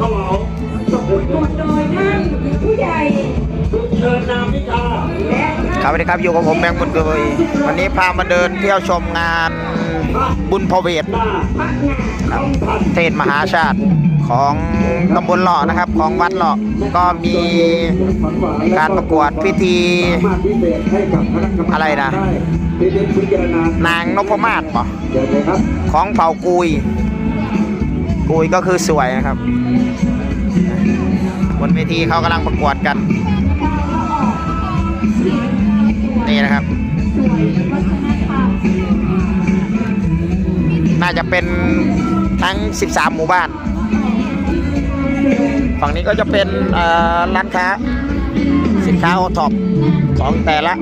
ขาเหลาสมุนกดโดยท่านผู้ใหญ่เชิญนามวิชาและครับสวัสดีครับอยู่กับผมแบงค์บุญเกยวันนี้พามาเดินเที่ยวชมงานบุญพเวทครับเทศมหาชาติของตำบลหล่อนะครับ ของวัดหล่อก็มีการประกวดพิธีอะไรนะ นางนพมาศปะของเผ่ากุย กุยก็คือสวยนะครับ บนเวทีเขากำลังประกวดกัน นี่นะครับ น่าจะเป็นทั้ง 13 หมู่บ้าน ฝั่งนี้ก็จะเป็นร้านค้า สินค้าโอท็อปของแต่ละ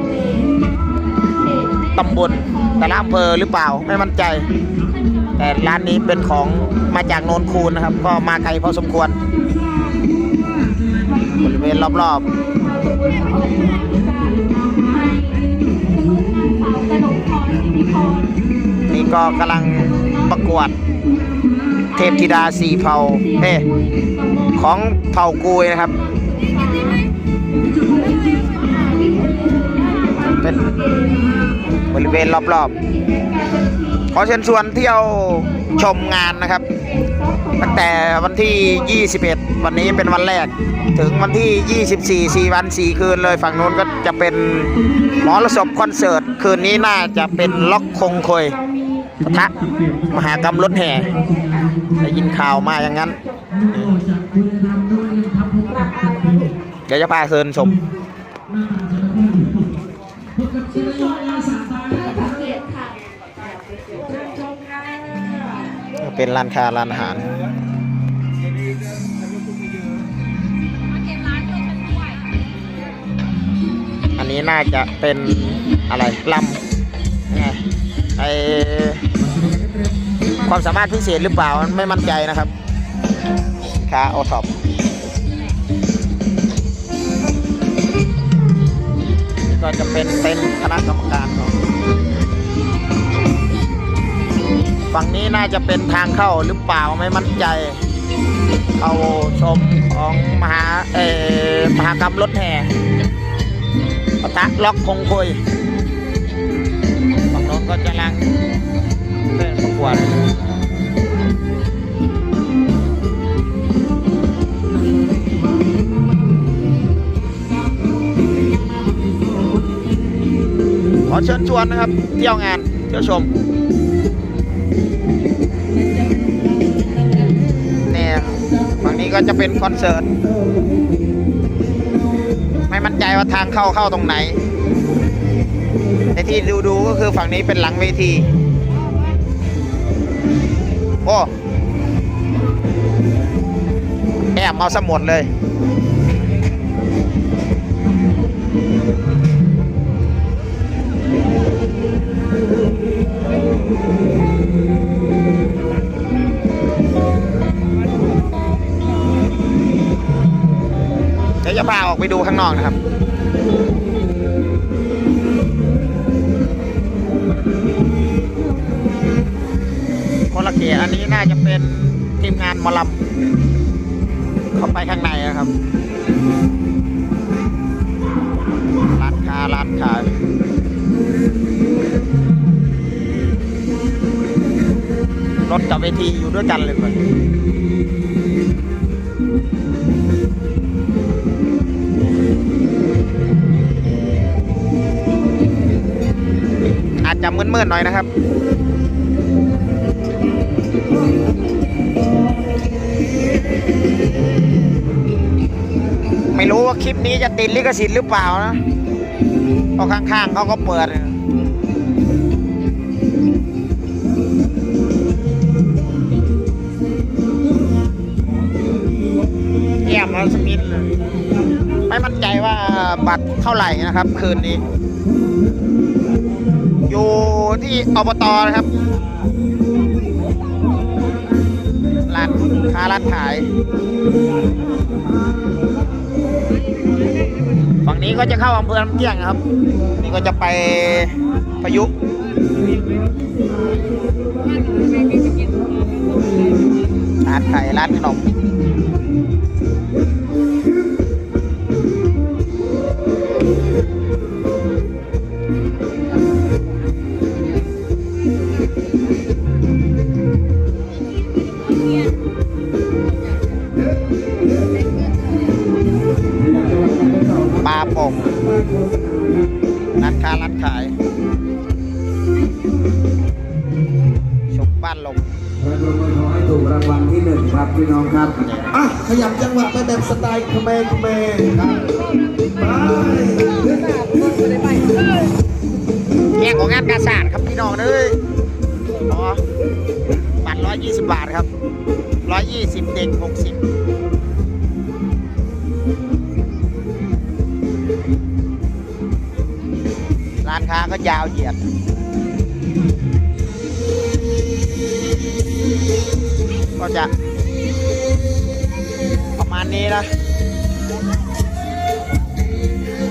ตำบลแต่ละอำเภอหรือเปล่าไม่มั่นใจ แต่ร้านนี้เป็นของมาจากโนนคูนนะครับ ก็มาไกลพอสมควรบริเวณรอบๆ นี่ก็กำลังประกวดเทพธิดาสี่เผ่าเอ้ของเผ่ากุยนะครับ เป็นบริเวณรอบๆ อเชิญชวนเที่ยวชมงานนะครับ ตั้งแต่วันที่ 21 วันนี้เป็นวันแรก ถึงวันที่ 24 4 วัน 4 คืนเลยฝั่งนู้นก็จะเป็นหมอระศพคอนเสิร์ต คืนนี้น่าจะเป็นล็อกคงคอยปะทะมหากรรมรถแห่ได้ยินข่าวมาอย่างนั้น เดี๋ยวจะพาเชิญชม เป็นร้านค้าร้านอาหาร อันนี้น่าจะเป็นอะไรลำไงไอความสามารถพิเศษหรือเปล่าไม่มั่นใจนะครับค้าโอท็อปก็จะเป็นเต็นท์คณะกรรมการของ ฝั่งนี้น่าจะเป็นทางเข้าหรือเปล่าไม่มั่นใจ เข้าชมของมหาเออมหากรรมรถแห่ปะทะล็อกคงคุยฝั่งโน้นก็จะลังเป็นประกวดขอเชิญชวนนะครับ เที่ยวงานเที่ยวชม ฝั่งนี้ก็จะเป็นคอนเสิร์ต ไม่มั่นใจว่าทางเข้าเข้าตรงไหน ในที่ดูดูก็คือฝั่งนี้เป็นหลังเวที โอ้แอบเอาสมุดเลย จะพาออกไปดูข้างนอกนะครับคนละเกียร์อันนี้น่าจะเป็นทีมงานมอลำเข้าไปข้างในนะครับร้านค้าร้านขายรถกับเวทีอยู่ด้วยกันเลยมันอา จะมืดๆหน่อยนะครับไม่รู้ว่าคลิปนี้จะติดลิขสิทธิ์หรือเปล่านะเพราะข้างๆเขาก็เปิด เยี่ยมแล้วสมิธเลยไม่มั่นใจว่าบัตรเท่าไหร่นะครับ คืนนี้ อยู่ที่อบตนะครับร้านค้าร้านขาย ฝั่งนี้ก็จะเข้าอำเภอลำเที่ยงครับ นี่ก็จะไปพายุร้านไข่ร้านขนม ขาย ชมบ้านลมถูกรางวัลที่หนึ่งครับพี่น้องครับ อะ ขยับจังหวะไปแบบสไตล์คเมคเมรัแยกของงานกาสานครับพี่น้องเลยบัตร120 บาทครับ 120 เด็ก 60 ร้านค้าก็ยาวเหยียดก็จะประมาณนี้นะ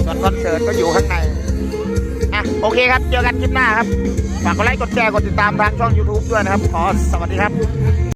ส่วนคอนเสิร์ตก็อยู่ข้างใน อะ โอเคครับ เจอกันคลิปหน้าครับ ฝากกดไลค์ กดแชร์ กดติดตามทางช่อง YouTube ด้วยนะครับ ขอสวัสดีครับ